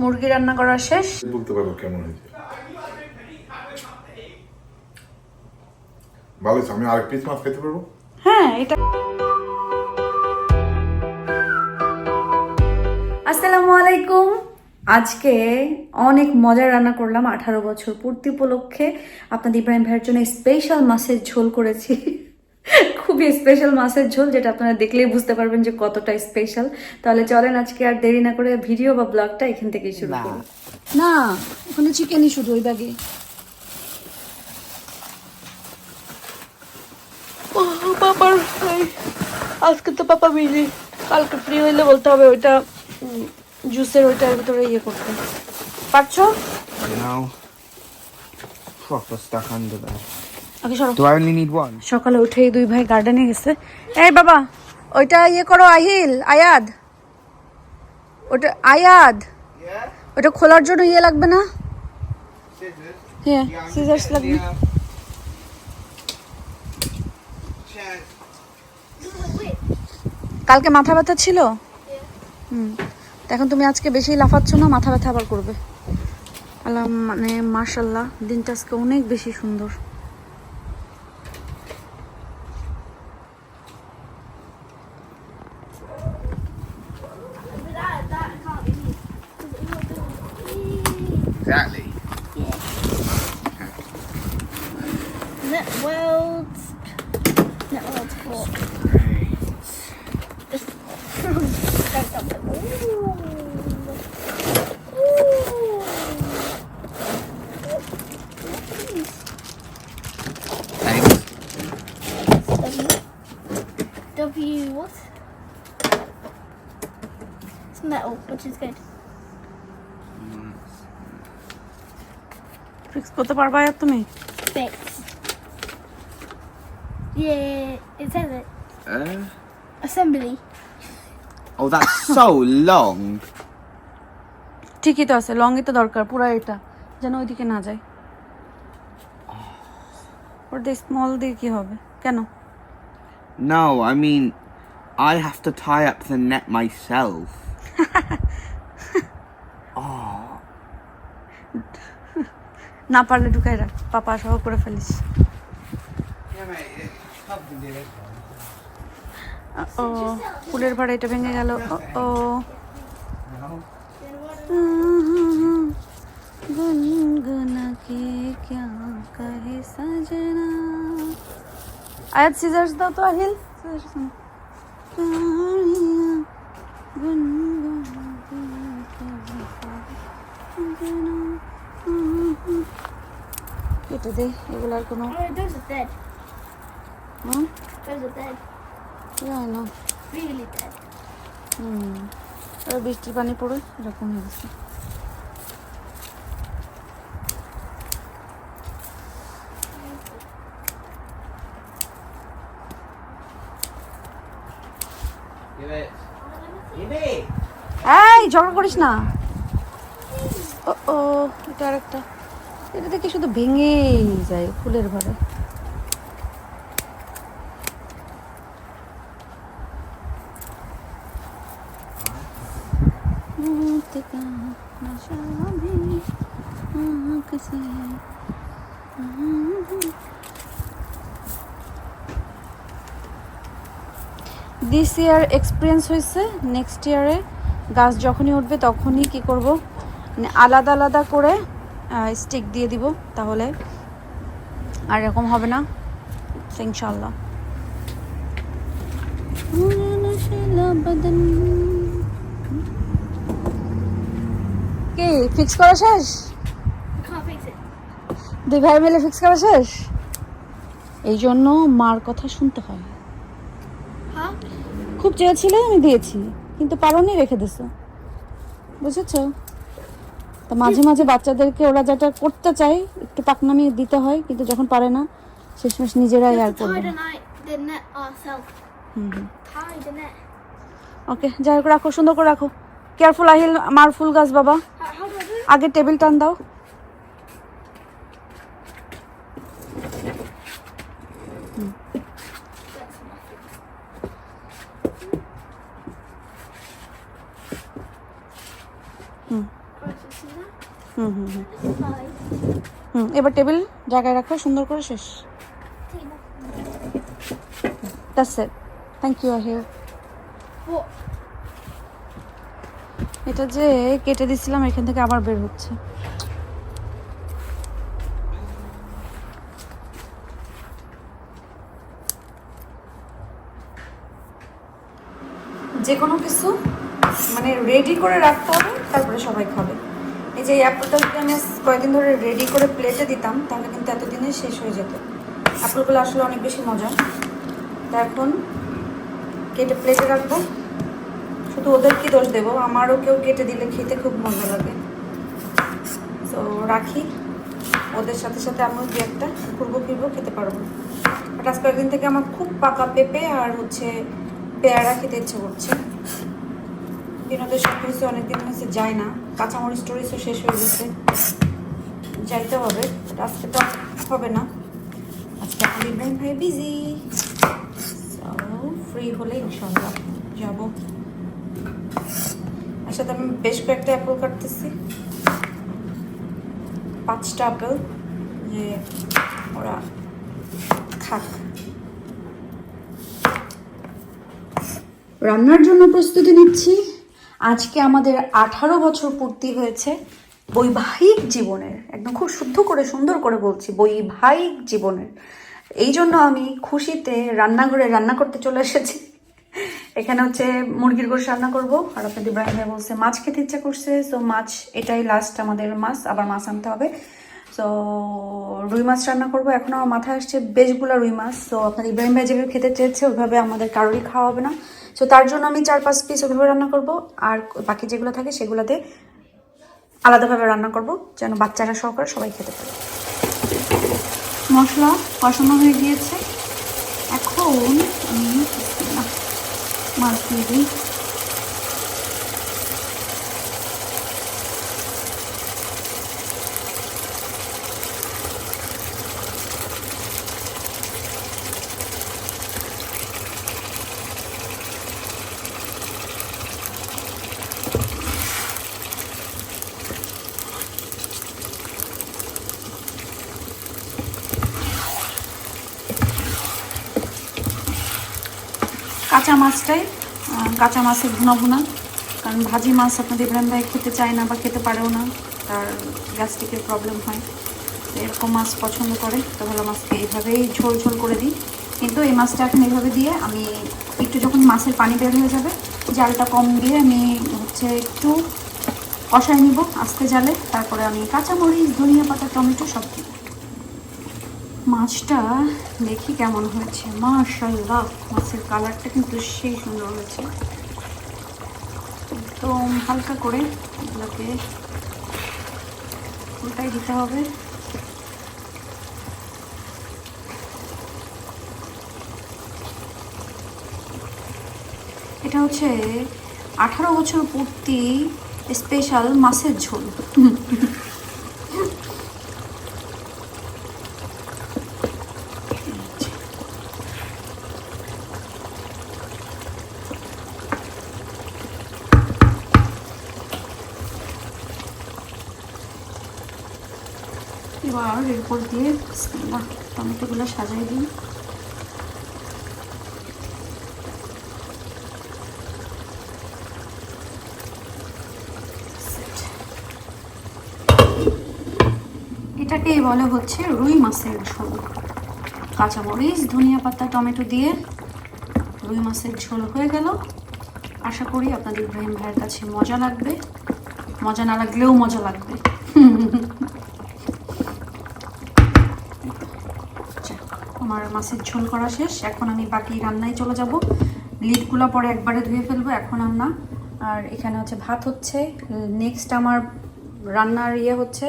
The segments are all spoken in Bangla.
মুরগি রান্না করা শেষ। বলতে পারব কেমন হয়েছে। ভালো আমি আরেক পিস মাছ খেতে পারব? হ্যাঁ এটা আসসালামু আলাইকুম। আজকে অনেক মজার রান্না করলাম আঠারো বছর পূর্তি উপলক্ষে। আপনাদের ইব্রাহিম ভাইয়ের জন্য স্পেশাল মাছের ঝোল করেছি। খুবই স্পেশাল মাছের ঝোল যেটা আপনারা দেখলেই বুঝতে পারবেন যে কতটা স্পেশাল তাহলে চলেন আজকে আর দেরি না করে ভিডিও বা ব্লগটা এখান থেকেই শুরু করি। না ওখানে চিকেনই শুধু ওই ব্যাগে। পাপার আজকে তো পাপা বিজি কালকে ফ্রি হইলে বলতে হবে ওইটা জুসের ওইটার ভিতরে ইয়ে করতে। পারছ? Now, proper stuck under there. আগে সরো। Do I only need one? সকালে উঠেই দুই ভাই গার্ডেনে গেছে। এই বাবা ওইটা ইয়ে করো আহিল আয়াদ। ওটা আয়াদ। ওটা খোলার জন্য ইয়ে লাগবে না? হ্যাঁ সিজার্স লাগবে। কালকে মাথা ব্যথা ছিল? হুম। এখন তুমি আজকে বেশি লাফাচ্ছ না মাথা ব্যথা আবার করবে। আল্লাহ মানে মার্শাল্লাহ দিনটা আজকে অনেক বেশি সুন্দর। which is good. ফিক্স করতে পারবা আর তুমি Fix. Yeah, it says it. Uh, Assembly. oh, that's so long. ঠিকই তো আছে লংই তো দরকার পুরা এটা যেন ওইদিকে না যায় ওর দিয়ে স্মল দিয়ে কি হবে কেন No, I mean, I have to tie up the net myself. না পারলে ঢুকাই রাখ পাপা সহ করে ফেলিস। ও ফুলের ভাড়া এটা ভেঙে গেল। ও গুনগুনা কে ক্যা কহে সজনা আয়াত সিজার্স দাও তো আহিল। scissors দাও। কাহিয়াঁ গুনগুনা কে ক্যা সজনা। কেটে দে এগুলার কোনো Oh. হুম. জানি. হুম আর বৃষ্টির পানি পড়ে এরকম হয়ে গেছে. এই ঝগড়া করিস না ও ও এটা আরেকটা এটা দেখি শুধু ভেঙেই যায় ফুলের ঘরে। দিস ইয়ার এক্সপিরিয়েন্স হয়েছে নেক্সট ইয়ারে গাছ যখনই উঠবে তখনই কি করব? মানে আলাদা আলাদা করে স্টিক দিয়ে দিব তাহলে আর এরকম হবে না ইনশাল্লাহ কি ফিক্স করা শেষ? it. দুই ভাই মিলে ফিক্স করা শেষ? এই জন্য মার কথা শুনতে হয়। Huh? খুব চেয়েছিলে আমি দিয়েছি কিন্তু পারোনি রেখে দিছো। বুঝেছ? তো মাঝে মাঝে বাচ্চাদেরকে ওরা যেটা করতে চায়, একটু পাকনামি দিতে হয়, কিন্তু যখন পারে না, শেষমেশ নিজেরাই আর করবে. ওকে, যাই হোক, রাখো, সুন্দর করে রাখো। কেয়ারফুল আহিল, মার ফুল গাছ, বাবা? আগে টেবিল টান দাও। হুম। হুম হুম হুম এবার টেবিল জায়গায় রাখো, সুন্দর করে শেষ. That's it thank you What? এটা যে কেটে দিছিলাম, এখান থেকে আবার বের হচ্ছে যে কোনো কিছু মানে রেডি করে রাখতে হবে, তারপরে সবাই খাবে। এই যে এই অ্যাপলটা যদি আমি কয়েকদিন ধরে রেডি করে প্লেটে দিতাম, তাহলে কিন্তু এতদিনে শেষ হয়ে যেত। অ্যাপলগুলো আসলে অনেক বেশি মজা তা এখন কেটে প্লেটে রাখব। শুধু ওদের কি দোষ দেবো, আমারও কেউ কেটে দিলে খেতে খুব মজা লাগে। তো রাখি। ওদের সাথে সাথে আমিও দু একটা ঘুরবো, ফিরবো, খেতে পারব। বাট আজ কয়েকদিন থেকে আমার খুব পাকা পেঁপে আর হচ্ছে পেয়ারা খেতে ইচ্ছে করছে। বিনোদের সব কিছু অনেকদিন হয়েছে যায় না। কাঁচামরিচ টরিচও শেষ হয়ে গেছে। যাইতে হবে আজকে তো হবে না। আজকে আমার ইব্রাহিম ভাই বিজি ফ্রি হলে ইনশাল্লাহ যাব। সাথে আমি বেশ কয়েকটা অ্যাপেল কাটতেছি। পাঁচটা অ্যাপেল যে ওরা খাক। রান্নার জন্য প্রস্তুতি নিচ্ছি। আজকে আমাদের আঠারো বছর পূর্তি হয়েছে বৈবাহিক জীবনের, একদম খুব শুদ্ধ করে, সুন্দর করে বলছি, বৈবাহিক জীবনের। এই জন্য আমি খুশিতে রান্নাঘরে রান্না করতে চলে এসেছি। এখানে হচ্ছে মুরগির গোশ রান্না করব, আর আপনাদের ইব্রাহিম ভাই বলছে, মাছ খেতে ইচ্ছা করছে সো মাছ, এটাই লাস্ট আমাদের মাছ, আবার মাছ আনতে হবে। সো রুই মাছ রান্না করব, এখন আমার মাথায় আসছে বেশগুলো রুই মাছ। সো আপনার ইব্রাহিম ভাই যেভাবে খেতে চেয়েছে, ওইভাবে আমাদের কারোরই খাওয়া হবে না। সো তার জন্য আমি চার পাঁচ পিস ওইভাবে রান্না করব। আর বাকি যেগুলো থাকে সেগুলোতে আলাদাভাবে রান্না করব, যেন বাচ্চারা সহকারে সবাই খেতে পারে। মশলা কষানো হয়ে গিয়েছে। এখন আমি মাছ দিয়ে দিই। কাঁচা মাছটাই কাঁচা মাছের ভুনা ভুনা। কারণ ভাজি মাছ আপনাদের ইব্রাহিম ভাই খেতে চায় না বা খেতে পারেও না, তার গ্যাস্ট্রিকের প্রবলেম হয়। তো এরকম মাছ পছন্দ করে, তো ভালো মাছকে এইভাবেই ঝোল ঝোল করে দিই। কিন্তু এই মাছটা এখন এইভাবে দিয়ে আমি একটু যখন মাছের পানি বের হয়ে যাবে, জালটা কম দিয়ে আমি হচ্ছে একটু কষায় নিব আস্তে জালে। তারপরে আমি কাঁচামরিচ, ধনিয়া পাতা, টমেটো সব দিব মাছটা দেখি কেমন হয়েছে। মাশাল্লাহ মাছের কালারটা কিন্তু সেই সুন্দর হয়েছে। একদম হালকা করে এগুলোকে উল্টাই দিতে হবে। এটা হচ্ছে আঠারো বছর পূর্তি স্পেশাল মাছের ঝোল এবার এরপর দিয়ে বিসমিল্লাহ টমেটোগুলো সাজাই দিই। এটাকেই বলে হচ্ছে? রুই মাছের ঝোল। কাঁচামরিচ, ধনিয়া পাতা, টমেটো দিয়ে রুই মাছের ঝোল হয়ে গেল। আশা করি আপনাদের ইব্রাহিম ভাইয়ের কাছে মজা লাগবে। মজা না লাগলেও মজা লাগবে যাক, আমার মাছের ঝোল করা শেষ। এখন আমি বাকি রান্নায় চলে যাব। লিডগুলো পরে একবারে ধুয়ে ফেলব, এখন আর না। আর এখানে হচ্ছে ভাত হচ্ছে। নেক্সট আমার রান্নার ইয়ে হচ্ছে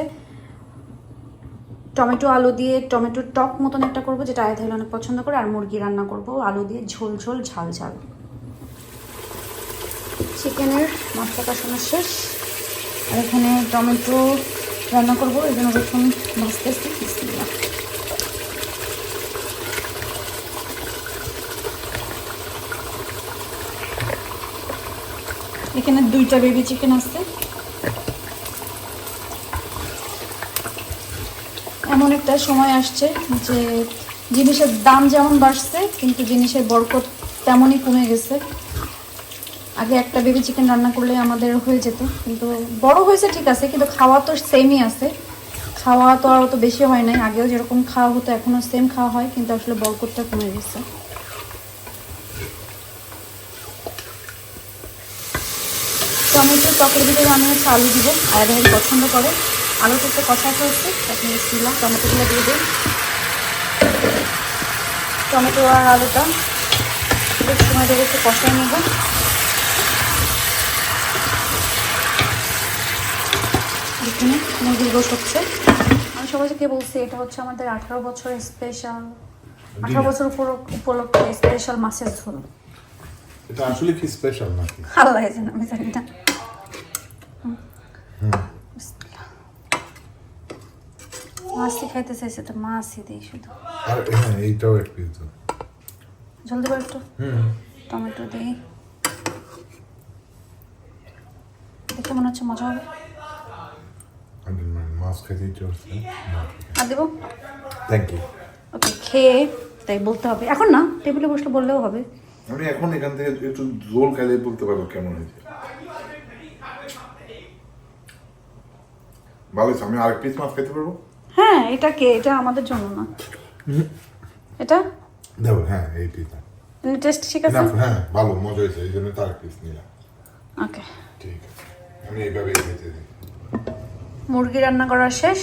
টমেটো, আলু দিয়ে টমেটোর টক মতন একটা করব, যেটা আয় তাহলে অনেক পছন্দ করে, আর মুরগি রান্না করব। আলু দিয়ে ঝোল ঝোল, ঝাল ঝাল। চিকেনের মশলা কষানো শেষ। আর এখানে টমেটো রান্না করব। এই জন্য রসুন ভাজতেছি। এখানে দুইটা বেবি চিকেন আছে। এমন একটা সময় আসছে যে জিনিসের দাম যেমন বাড়ছে, কিন্তু জিনিসের বরকত তেমনই কমে গেছে। আগে একটা বেবি চিকেন রান্না করলে আমাদের হয়ে যেত, কিন্তু বড় হয়েছে ঠিক আছে, কিন্তু খাওয়া তো সেমই আছে। খাওয়া তো আর অত বেশি হয় নাই, আগেও যেরকম খাওয়া হতো, এখনও সেম খাওয়া হয়, কিন্তু আসলে বরকতটা কমে গেছে। টকের ভিতরে আমি হচ্ছে আলু দিব আলাদা ভাই পছন্দ করে। আলুটা একটু কষা হচ্ছে আপনি দিলাম টমেটোগুলো দিয়ে দিই। টমেটো আর আলুটা একটু সময় ধরে একটু কষাই নেব। এখানে মুরগির গোশ হচ্ছে। আমি সবাইকে বলছি এটা হচ্ছে আমাদের আঠারো বছর স্পেশাল আঠারো বছর উপর উপলক্ষে স্পেশাল মাছের ঝোল। এটা আসলে কি স্পেশাল নাকি? আল্লাহ জানে আমি জানি না। মাছই খাইতে চাইছে তো মাছই দিই শুধু। আর হ্যাঁ এইটাও এক পিস দাও জলদি করে একটু। হুম। টমেটো দিই। দেখে মনে হচ্ছে মজা হবে। মানে মাছ খেতে ইচ্ছে করছে আর দেবো? থ্যাংক ইউ ওকে খেয়ে তাই বলতে হবে। এখন না টেবিলে বসলে বললেও হবে। আমি এখন এখান থেকে একটু জোল খাইলে বলতে পারব কেমন হয়েছে। ভালো আমি আরেক পিস মাছ খেতে পারব? হ্যাঁ এটা কে? এটা আমাদের জন্য না। এটা? দেবো হ্যাঁ এই টেস্ট ঠিক আছে? হ্যাঁ ভালো মজা হয়েছে এই জন্য তো আরেক পিস নিলাম। ওকে ঠিক আছে। আমি এইভাবেই খেতে দিই মুরগি রান্না করা শেষ।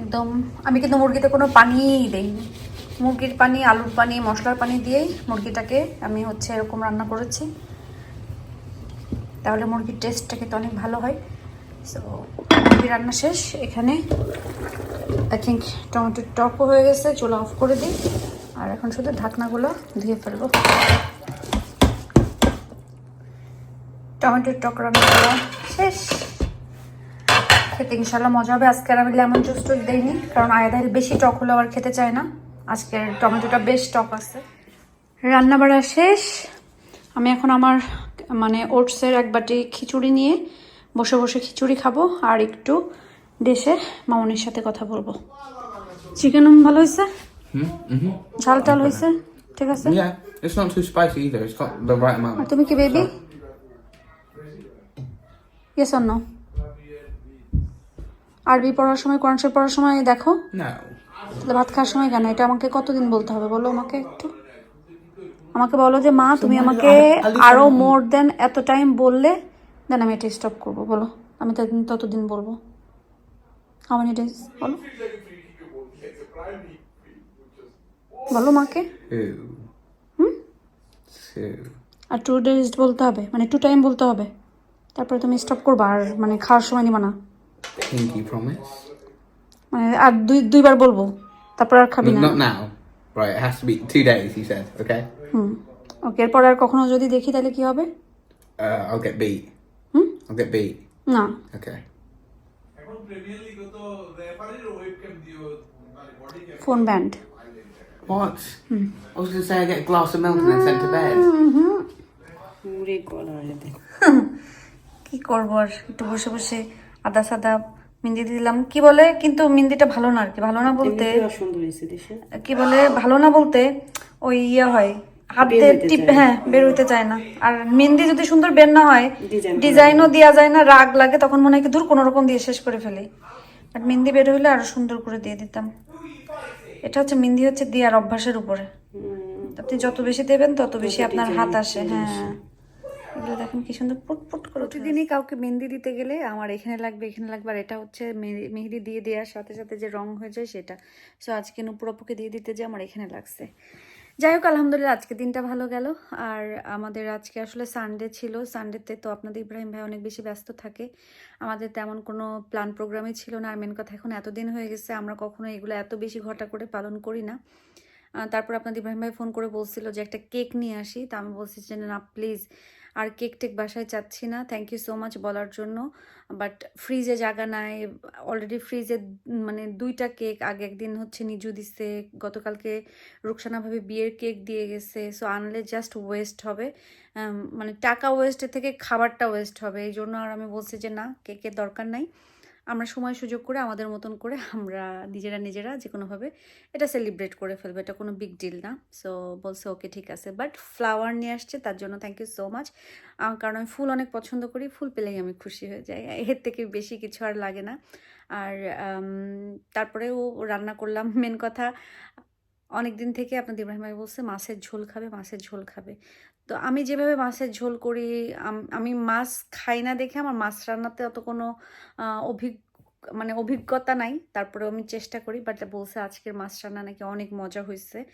একদম আমি কিন্তু মুরগিতে কোনো পানিই দেইনি। মুরগির পানি আলুর পানি মশলার পানি দিয়েই মুরগিটাকে আমি হচ্ছে এরকম রান্না করেছি। তাহলে মুরগির টেস্টটা কিন্তু অনেক ভালো হয়। সো রান্না শেষ। এখানে আই থিঙ্ক টমেটোর টকও হয়ে গেছে চুলা অফ করে দিই। আর এখন শুধু ঢাকনাগুলো ধুয়ে ফেলব। টমেটোর টক রান্না করা শেষ। খেতে ইনশাল্লাহ মজা হবে। আজকে আর আমি লেমন জুস টুস দিইনি, কারণ আয়াদাইল বেশি টক হলে আবার খেতে চায় না। আজকের টমেটোটা বেশ টক আছে। রান্না বাড়া শেষ। আমি এখন আমার মানে ওটসের এক বাটি খিচুড়ি নিয়ে বসে বসে খিচুড়ি খাব আর একটু দেশে মামনির সাথে কথা বলব। চিকেন ভালো হয়েছে. ঝাল টাল হয়েছে? ঠিক আছে? It's not too spicy either. It's got the right amount. তুমি কি বেবি ইয়েস অন্য আরবি পড়ার সময় কোরআন শরীফ পড়ার সময় দেখো? No. তাহলে ভাত খাওয়ার সময় কেন? এটা আমাকে কতদিন বলতে হবে? বলো আমাকে একটু। আমাকে বলো যে মা তুমি আমাকে আরও মোর দেন এত টাইম বললে দেন আমি এটা স্টপ করব বলো। আমি ততদিন ততদিন বলব। হাউ মেনি ডেজ বলো। বলো মাকে? আর টু ডেজ বলতে হবে মানে টু টাইম বলতে হবে। তারপরে তুমি স্টপ করবা আর মানে খাওয়ার সময় নিবা না। মানে আর দুই দুইবার বলব তারপর আর খাবি না। Now. Right, it has to be two days, he said. Okay? হুম। ওকে এরপর আর কখনো যদি দেখি তাহলে কি হবে? Uh, I'll get beat. Hmm? I'll get beat. না Okay. Phone band What? I was going to say I get a glass of milk and then sent to bed. দে কি করব আর? একটু বসে বসে আদা সাদা মেহেন্দি দিলাম। কি বলে? কিন্তু মেহেন্দিটা ভালো না আর কি। ভালো না বলতে কি বলে? ভালো না বলতে ওই ইয়ে হয়। হাত টিপ হ্যাঁ বের হইতে চায় না। আর মেহেন্দি যদি সুন্দর বের না হয় ডিজাইনও দেওয়া যায় না রাগ লাগে তখন মনে হয় দূর কোনো রকম দিয়ে শেষ করে ফেলি। বাট মেহেন্দি বের হইলে আরও সুন্দর করে দিয়ে দিতাম। এটা হচ্ছে মেহেন্দি হচ্ছে দেওয়ার অভ্যাসের উপরে। আপনি যত বেশি দেবেন তত বেশি আপনার হাত আসে। হ্যাঁ। এগুলো দেখেন কি সুন্দর পুট পুট করে প্রতিদিনই কাউকে মেহেন্দি দিতে গেলে আমার এখানে লাগবে এখানে লাগবে আর এটা হচ্ছে মেহেদি- মেহেদি দিয়ে দেওয়ার সাথে সাথে যে রং হয়ে যায় সেটা। সো আজকে নুপুর আপুকে দিয়ে দিতে যে আমার এখানে লাগছে। যাই হোক, আলহামদুলিল্লাহ আজকে দিনটা ভালো গেল। আর আমাদের আজকে আসলে সানডে ছিল। সানডেতে তো আপনাদের ইব্রাহিম ভাই অনেক বেশি ব্যস্ত থাকে। আমাদের তেমন কোনো প্ল্যান প্রোগ্রামই ছিল না। আর মেন কথা এখন এতদিন হয়ে গেছে, আমরা কখনো এগুলো এত বেশি ঘটা করে পালন করি না। তারপর আপনাদের ইব্রাহিম ভাই ফোন করে বলছিল যে একটা কেক নিয়ে আসি। তা আমি বলছি যে, না প্লিজ আর কেক টেক বাসায় চাচ্ছি না থ্যাংক ইউ সো মাচ বলার জন্য। বাট ফ্রিজে জায়গা নাই অলরেডি ফ্রিজে মানে দুইটা কেক, আগে একদিন হচ্ছে নিজু দিছে, গতকালকে রুকসানা ভাবে বিয়ের কেক দিয়ে গেছে সো আনলে জাস্ট ওয়েস্ট হবে। মানে টাকা ওয়েস্টের থেকে খাবারটা ওয়েস্ট হবে এই জন্য আর আমি বলছি যে না, কেকের দরকার নাই। আমরা সময় সুযোগ করে আমাদের মতন করে আমরা নিজেরা নিজেরা যে কোনোভাবে এটা সেলিব্রেট করে ফেলব। এটা কোনো বিগ ডিল না। সো বলছে ওকে ঠিক আছে। বাট ফ্লাওয়ার নিয়ে আসছে, তার জন্য থ্যাংক ইউ সো মাচ কারণ আমি ফুল অনেক পছন্দ করি, ফুল পেলেই আমি খুশি হয়ে যাই। এর থেকে বেশি কিছু আর লাগে না। আর তারপরেও রান্না করলাম। মেন কথা অনেক দিন থেকে আপনাদের ইব্রাহিম ভাই বলছে, মাছের ঝোল খাবে, মাছের ঝোল খাবে। তো আমি যেভাবে মাছের ঝোল করি, আম- মাছ খাই না দেখে আমার মাছ রান্নাতে অত কোনো অভিজ্ঞ মানে অভিজ্ঞতা নাই। তারপরে আমি চেষ্টা করি বাট বলছে আজকের মাছ রান্না নাকি অনেক মজা হয়েছে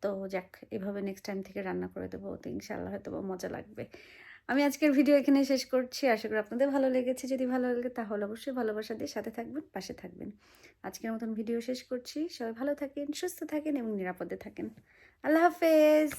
তো যাক, এভাবে নেক্সট টাইম থেকে রান্না করে দেবো। তো ইনশাল্লাহ হয়তো মজা লাগবে। আমি আজকের ভিডিও এখানে শেষ করছি। আশা করি আপনাদের ভালো লেগেছে। যদি ভালো লাগে তাহলে অবশ্যই ভালোবাসা দিয়ে সাথে থাকবেন, পাশে থাকবেন। আজকের মতন ভিডিও শেষ করছি। সবাই ভালো থাকেন, সুস্থ থাকেন এবং নিরাপদে থাকেন। আল্লাহ হাফেজ!